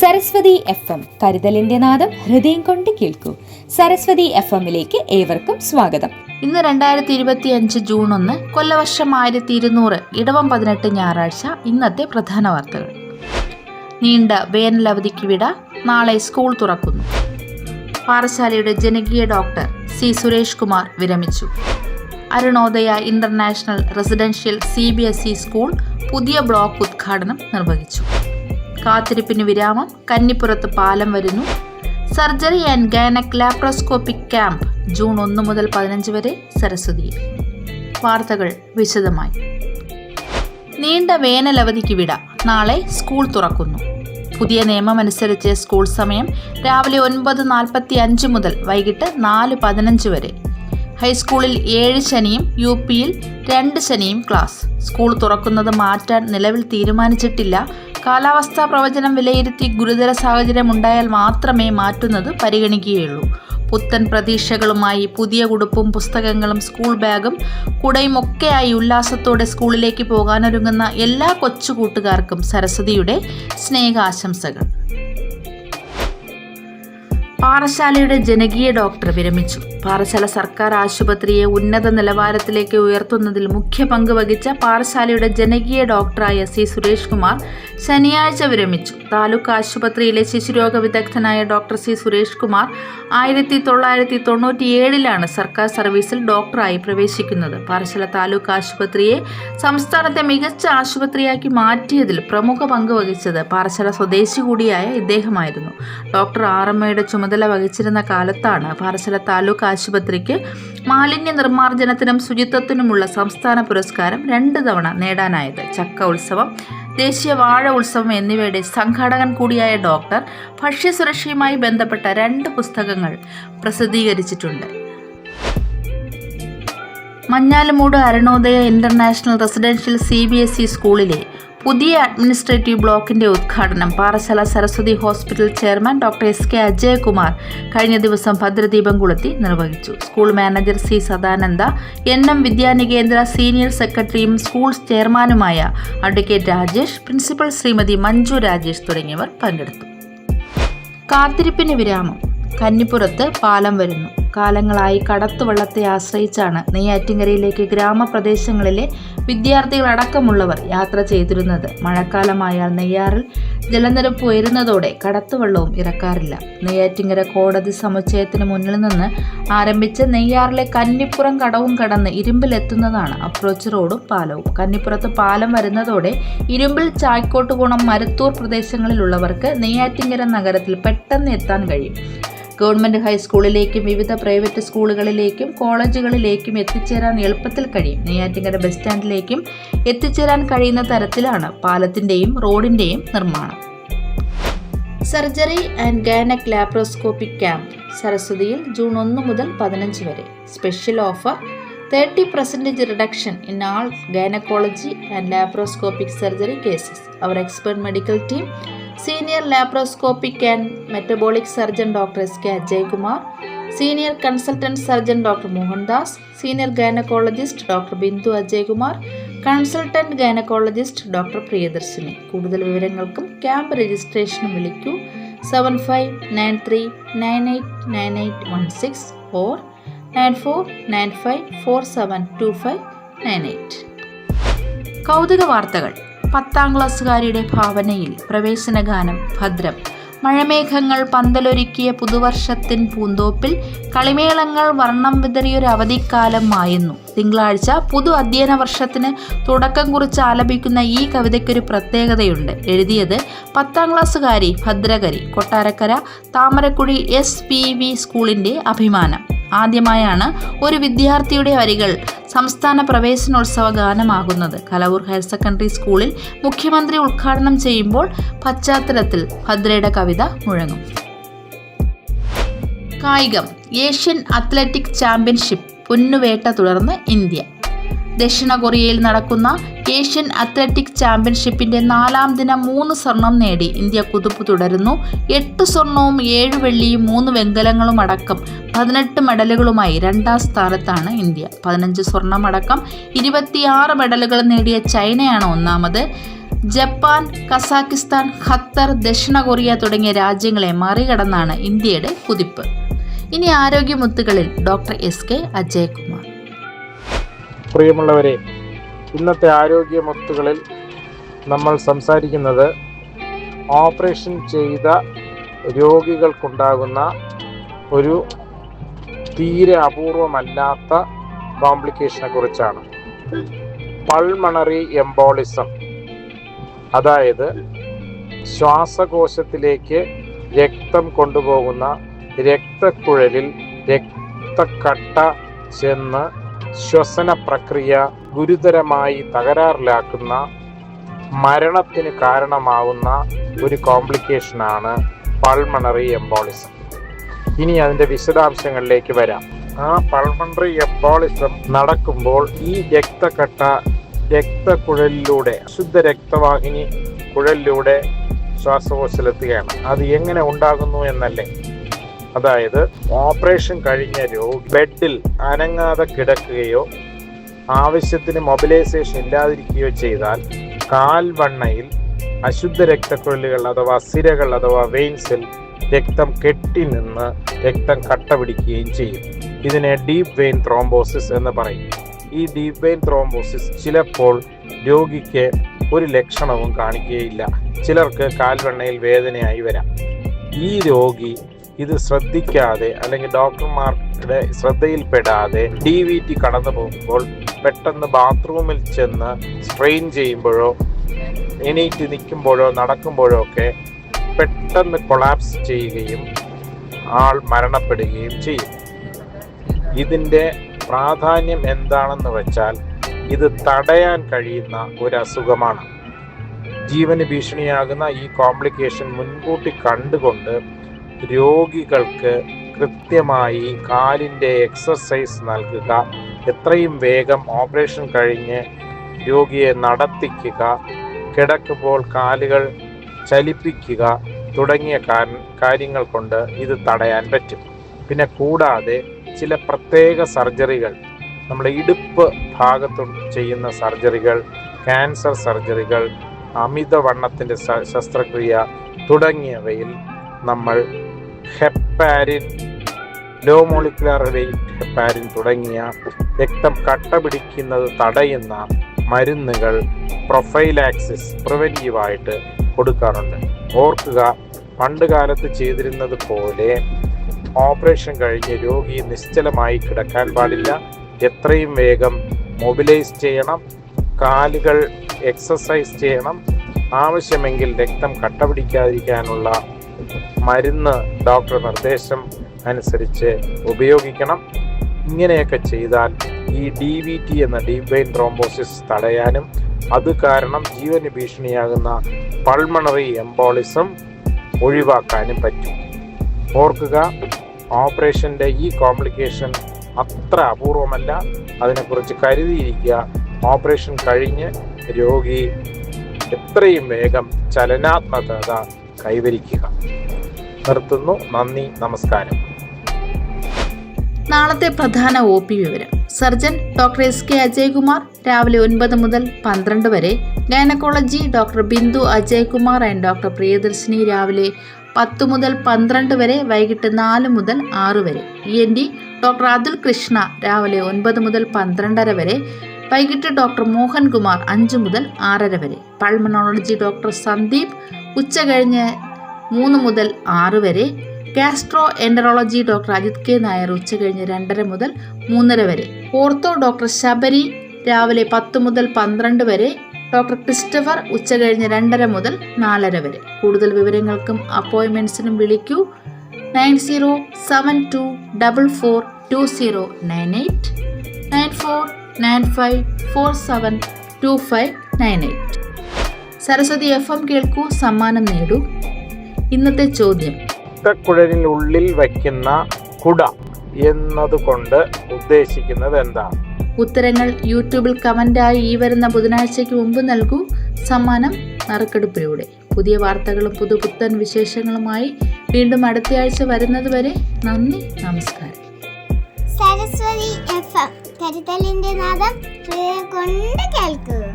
Saraswati F M കരുതലിന്റെ നാദം ഹൃദയം കൊണ്ട് കേൾക്കൂ. സരസ്വതി എഫ് എമ്മിലേക്ക് ഏവർക്കും സ്വാഗതം. ഇന്ന് രണ്ടായിരത്തി ഇരുപത്തി അഞ്ച് ജൂൺ ഒന്ന് കൊല്ലവർഷം ആയിരത്തി ഇരുന്നൂറ് ഇടവം പതിനെട്ട് ഞായറാഴ്ച ഇന്നത്തെ പ്രധാന വാർത്തകൾ. നീണ്ട വേനൽ അവധിക്ക് വിട നാളെ സ്കൂൾ തുറക്കുന്നു. പാറശാലയുടെ ജനകീയ ഡോക്ടർ സി സുരേഷ് കുമാർ വിരമിച്ചു. Arunodaya international residential C B S E school പുതിയ ബ്ലോക്ക് ഉദ്ഘാടനം നിർവഹിച്ചു. കാത്തിരിപ്പിന് വിരാമം. കന്നിപ്പുറത്ത് പാലം വരുന്നു. Surgery and gynaec laparoscopic camp June ഒന്ന് മുതൽ പതിനഞ്ച് വരെ സരസ്വതിയിൽ വാർത്തകൾ വിശദമായി. നീണ്ട വേനലവധിക്ക് വിട. നാളെ സ്കൂൾ തുറക്കുന്നു. പുതിയ നിയമമനുസരിച്ച് സ്കൂൾ സമയം രാവിലെ ഒൻപത് നാൽപ്പത്തി അഞ്ച് മുതൽ വൈകിട്ട് നാല് പതിനഞ്ച് വരെ. ഹൈസ്കൂളിൽ ഏഴ് ശനിയും യു പിയിൽ രണ്ട് ശനിയും ക്ലാസ്. സ്കൂൾ തുറക്കുന്നത് മാറ്റാൻ നിലവിൽ തീരുമാനിച്ചിട്ടില്ല. കാലാവസ്ഥാ പ്രവചനം വിലയിരുത്തി ഗുരുതര സാഹചര്യം ഉണ്ടായാൽ മാത്രമേ മാറ്റുന്നത് പരിഗണിക്കുകയുള്ളൂ. പുത്തൻ പ്രതീക്ഷകളുമായി പുതിയ ഉടുപ്പും പുസ്തകങ്ങളും സ്കൂൾ ബാഗും കുടയും ഒക്കെയായി ഉല്ലാസത്തോടെ സ്കൂളിലേക്ക് പോകാനൊരുങ്ങുന്ന എല്ലാ കൊച്ചുകൂട്ടുകാർക്കും സരസ്വതിയുടെ സ്നേഹാശംസകൾ. പാറശാലയുടെ ജനകീയ ഡോക്ടർ വിരമിച്ചു. പാറശാല സർക്കാർ ആശുപത്രിയെ ഉന്നത നിലവാരത്തിലേക്ക് ഉയർത്തുന്നതിൽ മുഖ്യ പങ്ക് വഹിച്ച പാറശാലയുടെ ജനകീയ ഡോക്ടറായ സി സുരേഷ് കുമാർ ശനിയാഴ്ച വിരമിച്ചു. താലൂക്ക് ആശുപത്രിയിലെ ശിശുരോഗ വിദഗ്ധനായ ഡോക്ടർ സി സുരേഷ് കുമാർ ആയിരത്തി തൊള്ളായിരത്തി തൊണ്ണൂറ്റിയേഴിലാണ് സർക്കാർ സർവീസിൽ ഡോക്ടറായി പ്രവേശിക്കുന്നത്. പാറശാല താലൂക്ക് ആശുപത്രിയെ സംസ്ഥാനത്തെ മികച്ച ആശുപത്രിയാക്കി മാറ്റിയതിൽ പ്രമുഖ പങ്ക് വഹിച്ചത് പാറശാല സ്വദേശി കൂടിയായ ഇദ്ദേഹമായിരുന്നു. ഡോക്ടർ ആറമ്മയുടെ ചുമതല ചുമതല വഹിച്ചിരുന്ന കാലത്താണ് പാറശാല താലൂക്ക് ആശുപത്രിക്ക് മാലിന്യ നിർമ്മാർജനത്തിനും ശുചിത്വത്തിനുമുള്ള സംസ്ഥാന പുരസ്കാരം രണ്ട് തവണ നേടാനായത്. ചക്ക ഉത്സവം ദേശീയ വാഴ ഉത്സവം എന്നിവയുടെ സംഘാടകൻ കൂടിയായ ഡോക്ടർ ഭക്ഷ്യസുരക്ഷയുമായി ബന്ധപ്പെട്ട രണ്ട് പുസ്തകങ്ങൾ പ്രസിദ്ധീകരിച്ചിട്ടുണ്ട്. Manjalumood Arunodaya international residential C B S E സ്കൂളിലെ പുതിയ അഡ്മിനിസ്ട്രേറ്റീവ് ബ്ലോക്കിന്റെ ഉദ്ഘാടനം Parassala Saraswathi hospital chairman doctor S K Ajayakumar കഴിഞ്ഞ ദിവസം ഭദ്രദീപം കൊളുത്തി നിർവഹിച്ചു. School manager C Sadananda N M Vidyaniketan senior സെക്രട്ടറിയും സ്കൂൾ ചെയർമാനുമായ അഡ്വക്കേറ്റ് രാജേഷ് പ്രിൻസിപ്പൽ ശ്രീമതി മഞ്ജു രാജേഷ് തുടങ്ങിയവർ പങ്കെടുത്തു. കാത്തിരിപ്പിന് വിരാമം. കന്നിപ്പുറത്ത് പാലം വരുന്നു. കാലങ്ങളായി കടത്തുവള്ളത്തെ ആശ്രയിച്ചാണ് നെയ്യാറ്റിൻകരയിലേക്ക് ഗ്രാമപ്രദേശങ്ങളിലെ വിദ്യാർത്ഥികളടക്കമുള്ളവർ യാത്ര ചെയ്തിരുന്നത്. മഴക്കാലമായാൽ നെയ്യാറിൽ ജലനിരപ്പ് ഉയരുന്നതോടെ കടത്തുവള്ളവും ഇറക്കാറില്ല. നെയ്യാറ്റിങ്ങര കോടതി സമുച്ചയത്തിന് മുന്നിൽ നിന്ന് ആരംഭിച്ച് നെയ്യാറിലെ കന്നിപ്പുറം കടവും കടന്ന് ഇരുമ്പിലെത്തുന്നതാണ് അപ്രോച്ച് റോഡും പാലവും. കന്നിപ്പുറത്ത് പാലം വരുന്നതോടെ ഇരുമ്പിൽ ചായ്ക്കോട്ടുകോണം മരുത്തൂർ പ്രദേശങ്ങളിലുള്ളവർക്ക് നെയ്യാറ്റിങ്ങര നഗരത്തിൽ പെട്ടെന്ന് എത്താൻ കഴിയും. ഗവൺമെന്റ് ഹൈസ്കൂളിലേക്കും വിവിധ പ്രൈവറ്റ് സ്കൂളുകളിലേക്കും കോളേജുകളിലേക്കും എത്തിച്ചേരാൻ എളുപ്പത്തിൽ കഴിയും. നെയ്യാറ്റിങ്കര ബസ് സ്റ്റാൻഡിലേക്കും എത്തിച്ചേരാൻ കഴിയുന്ന തരത്തിലാണ് പാലത്തിന്റെയും റോഡിന്റെയും നിർമ്മാണം. Surgery and gynaec laparoscopic camp സരസ്വതിയിൽ June ഒന്ന് മുതൽ പതിനഞ്ച് വരെ. Special offer thirty percentage reduction in all gynaecology and laparoscopic surgery cases. Our expert medical team senior laparoscopic and metabolic surgeon doctor S K Ajaykumar senior consultant surgeon doctor Mohandas senior gynaecologist doctor Bindu Ajaykumar consultant gynaecologist doctor Priyadarshini. കൂടുതൽ വിവരങ്ങൾക്കും camp രജിസ്ട്രേഷനും വിളിക്കൂ. Seven five nine three nine eight nine eight one six or nine four nine five four seven two five nine eight കൗതുക വാർത്തകൾ. പത്താം ക്ലാസ്സുകാരിയുടെ ഭാവനയിൽ പ്രവേശന ഗാനം ഭദ്രം. മഴമേഘങ്ങൾ പന്തലൊരുക്കിയ പുതുവർഷത്തിൻ പൂന്തോപ്പിൽ കളിമേളങ്ങൾ വർണം വിതറിയൊരു അവധിക്കാലം മായുന്നു. തിങ്കളാഴ്ച പുതു അധ്യയന വർഷത്തിന് തുടക്കം കുറിച്ച് ആലപിക്കുന്ന ഈ കവിതയ്ക്കൊരു പ്രത്യേകതയുണ്ട്. എഴുതിയത് പത്താം ക്ലാസ്സുകാരി Bhadrakari Kottarakkara Thamarakkuzhi S P V സ്കൂളിന്റെ അഭിമാനം. ആദ്യമായാണ് ഒരു വിദ്യാർത്ഥിയുടെ വരികൾ സംസ്ഥാന പ്രവേശനോത്സവ ഗാനമാകുന്നത്. കലവൂർ ഹയർ സെക്കൻഡറി സ്കൂളിൽ മുഖ്യമന്ത്രി ഉദ്ഘാടനം ചെയ്യുമ്പോൾ പശ്ചാത്തലത്തിൽ ഭദ്രയുടെ കവിത മുഴങ്ങും. കായികം ഏഷ്യൻ അത്ലറ്റിക് ചാമ്പ്യൻഷിപ്പ് പൊന്നുവേട്ട തുടർന്ന് ഇന്ത്യ. ദക്ഷിണ കൊറിയയിൽ നടക്കുന്ന ഏഷ്യൻ അത്ലറ്റിക് ചാമ്പ്യൻഷിപ്പിന്റെ നാലാം ദിനം മൂന്ന് സ്വർണം നേടി. ഇന്ത്യ കുതിപ്പ് തുടരുന്നു. എട്ട് സ്വർണവും ഏഴ് വെള്ളിയും മൂന്ന് വെങ്കലങ്ങളും അടക്കം പതിനെട്ട് മെഡലുകളുമായി രണ്ടാം സ്ഥാനത്താണ് ഇന്ത്യ. പതിനഞ്ച് സ്വർണമടക്കം ഇരുപത്തിയാറ് മെഡലുകൾ നേടിയ ചൈനയാണ് ഒന്നാമത്. ജപ്പാൻ കസാക്കിസ്ഥാൻ ഖത്തർ ദക്ഷിണ കൊറിയ തുടങ്ങിയ രാജ്യങ്ങളെ മറികടന്നാണ് ഇന്ത്യയുടെ കുതിപ്പ്. ഇനി ആരോഗ്യമുത്തുകളിൽ ഡോക്ടർ എസ് കെ അജയകുമാർ. പ്രിയമുള്ളവരെ ഇന്നത്തെ ആരോഗ്യ മൊത്തുകളിൽ നമ്മൾ സംസാരിക്കുന്നത് ഓപ്പറേഷൻ ചെയ്ത രോഗികൾക്കുണ്ടാകുന്ന ഒരു തീരെ അപൂർവമല്ലാത്ത കോംപ്ലിക്കേഷനെ കുറിച്ചാണ്. പൾമണറി എംബോളിസം അതായത് ശ്വാസകോശത്തിലേക്ക് രക്തം കൊണ്ടുപോകുന്ന രക്തക്കുഴലിൽ രക്തക്കട്ട ചെന്ന് ശ്വസന പ്രക്രിയ ഗുരുതരമായി തകരാറിലാക്കുന്ന മരണത്തിന് കാരണമാവുന്ന ഒരു കോംപ്ലിക്കേഷനാണ് പൾമണറി എംബോളിസം. ഇനി അതിന്റെ വിശദാംശങ്ങളിലേക്ക് വരാം. ആ പൾമണറി എംബോളിസം നടക്കുമ്പോൾ ഈ രക്തക്കട്ട രക്തക്കുഴലിലൂടെ അശുദ്ധ രക്തവാഹിനി കുഴലിലൂടെ ശ്വാസകോശത്തിലെത്തുകയാണ്. അത് എങ്ങനെ ഉണ്ടാകുന്നു എന്നല്ലേ? അതായത് ഓപ്പറേഷൻ കഴിഞ്ഞ രോഗി ബെഡിൽ അനങ്ങാതെ കിടക്കുകയോ ആവശ്യത്തിന് മൊബിലൈസേഷൻ ഇല്ലാതിരിക്കുകയോ ചെയ്താൽ കാൽവണ്ണയിൽ അശുദ്ധ രക്തക്കുഴലുകൾ അഥവാ സിരകൾ അഥവാ വെയിൻസിൽ രക്തം കെട്ടി നിന്ന് രക്തം കട്ട പിടിക്കുകയും ചെയ്യും. ഇതിനെ ഡീപ് വെയിൻ ത്രോംബോസിസ് എന്ന് പറയും. ഈ ഡീപ് വെയിൻ ത്രോംബോസിസ് ചിലപ്പോൾ രോഗിക്ക് ഒരു ലക്ഷണവും കാണിക്കുകയില്ല. ചിലർക്ക് കാൽവെണ്ണയിൽ വേദനയായി വരാം. ഈ രോഗി ഇത് ശ്രദ്ധിക്കാതെ അല്ലെങ്കിൽ ഡോക്ടർമാരുടെ ശ്രദ്ധയിൽപ്പെടാതെ ഡി വി ടി കടന്നു പോകുമ്പോൾ പെട്ടെന്ന് ബാത്റൂമിൽ ചെന്ന് സ്ട്രെയിൻ ചെയ്യുമ്പോഴോ എണീറ്റ് നിൽക്കുമ്പോഴോ നടക്കുമ്പോഴോ ഒക്കെ പെട്ടെന്ന് കൊളാപ്സ് ചെയ്യുകയും ആൾ മരണപ്പെടുകയും ചെയ്യും. ഇതിന്റെ പ്രാധാന്യം എന്താണെന്ന് വെച്ചാൽ ഇത് തടയാൻ കഴിയുന്ന ഒരു അസുഖമാണ് ജീവന് ഭീഷണിയാകുന്ന ഈ കോംപ്ലിക്കേഷൻ മുൻകൂട്ടി കണ്ടുകൊണ്ട് രോഗികൾക്ക് കൃത്യമായി കാലിന്റെ എക്സസൈസ് നൽകുക. എത്രയും വേഗം ഓപ്പറേഷൻ കഴിഞ്ഞ് രോഗിയെ നടത്തിക്കുക. കിടക്കുമ്പോൾ കാലുകൾ ചലിപ്പിക്കുക തുടങ്ങിയ കാര്യങ്ങൾ കൊണ്ട് ഇത് തടയാൻ പറ്റും. പിന്നെ കൂടാതെ ചില പ്രത്യേക സർജറികൾ നമ്മുടെ ഇടുപ്പ് ഭാഗത്തു ചെയ്യുന്ന സർജറികൾ ക്യാൻസർ സർജറികൾ അമിതവണ്ണത്തിന്റെ ശസ്ത്രക്രിയ തുടങ്ങിയവയിൽ നമ്മൾ heparin low molecular weight heparin തുടങ്ങിയ രക്തം കട്ട പിടിക്കുന്നത് തടയുന്ന മരുന്നുകൾ പ്രൊഫൈലാക്സിസ് പ്രിവെന്റീവായിട്ട് കൊടുക്കാറുണ്ട്. ഓർക്കുക പണ്ട് കാലത്ത് ചെയ്തിരുന്നത് പോലെ ഓപ്പറേഷൻ കഴിഞ്ഞ് രോഗി നിശ്ചലമായി കിടക്കാൻ പാടില്ല. എത്രയും വേഗം മൊബിലൈസ് ചെയ്യണം കാലുകൾ എക്സസൈസ് ചെയ്യണം. ആവശ്യമെങ്കിൽ രക്തം കട്ട പിടിക്കാതിരിക്കാനുള്ള മരുന്ന് ഡോക്ടർ നിർദ്ദേശം അനുസരിച്ച് ഉപയോഗിക്കണം. ഇങ്ങനെയൊക്കെ ചെയ്താൽ ഈ ഡി വി ടി എന്ന ഡീപ് വെയിൻ ട്രോംബോസിസ് തടയാനും അത് കാരണം ജീവന് ഭീഷണിയാകുന്ന പൾമണറി എംബോളിസം ഒഴിവാക്കാനും പറ്റും. ഓർക്കുക ഓപ്പറേഷന്റെ ഈ കോംപ്ലിക്കേഷൻ അത്ര അപൂർവമല്ല. അതിനെക്കുറിച്ച് കരുതിയിരിക്കുക. ഓപ്പറേഷൻ കഴിഞ്ഞ് രോഗി എത്രയും വേഗം ചലനാത്മകത കൈവരിക്കുക. നിർത്തുന്നു. നന്ദി നമസ്കാരം. നാളത്തെ പ്രധാന ഒ പി വിവരം. Surgeon doctor S K Ajaykumar രാവിലെ ഒൻപത് മുതൽ പന്ത്രണ്ട് വരെ. Gynaecology doctor Bindu Ajaykumar and doctor Priyadarshini രാവിലെ പത്ത് മുതൽ പന്ത്രണ്ട് വരെ വൈകിട്ട് നാല് മുതൽ ആറ് വരെ. E N T doctor Atul Krishna രാവിലെ ഒൻപത് മുതൽ പന്ത്രണ്ടര വരെ. വൈകിട്ട് ഡോക്ടർ മോഹൻകുമാർ അഞ്ച് മുതൽ ആറര വരെ. പൾമനോളജി ഡോക്ടർ സന്ദീപ് ഉച്ച കഴിഞ്ഞ് മൂന്ന് മുതൽ ആറ് വരെ. Gastroenterology doctor Ajith K Nair ഉച്ച കഴിഞ്ഞ് രണ്ടര മുതൽ മൂന്നര വരെ. ഓർത്തോ ഡോക്ടർ ശബരി രാവിലെ പത്ത് മുതൽ പന്ത്രണ്ട് വരെ. ഡോക്ടർ ക്രിസ്റ്റഫർ ഉച്ച കഴിഞ്ഞ് രണ്ടര മുതൽ നാലര വരെ. കൂടുതൽ വിവരങ്ങൾക്കും അപ്പോയിൻമെന്റ്സിനും വിളിക്കൂ. Nine zero seven two double four two zero nine eight. Nine four nine five four seven two five nine eight. Saraswathi F M കേൾക്കൂ സമ്മാനം നേടൂ. ഇന്നത്തെ ചോദ്യം. കുഴലിനുള്ളിൽ വയ്ക്കുന്ന കുട എന്നതുകൊണ്ട് ഉദ്ദേശിക്കുന്നത് എന്താണ്? ഉത്തരങ്ങൾ യൂട്യൂബിൽ കമന്റായി ഈ വരുന്ന ബുധനാഴ്ചയ്ക്ക് മുമ്പ് നൽകൂ. സമ്മാനം നറുക്കെടുപ്പിലൂടെ. പുതിയ വാർത്തകളും പുതുപുത്തൻ വിശേഷങ്ങളുമായി വീണ്ടും അടുത്തയാഴ്ച വരുന്നതുവരെ നന്ദി നമസ്കാരം. Saraswathi F M. കരുതലിന്റെ നാദം കൊണ്ട് കേൾക്കൂ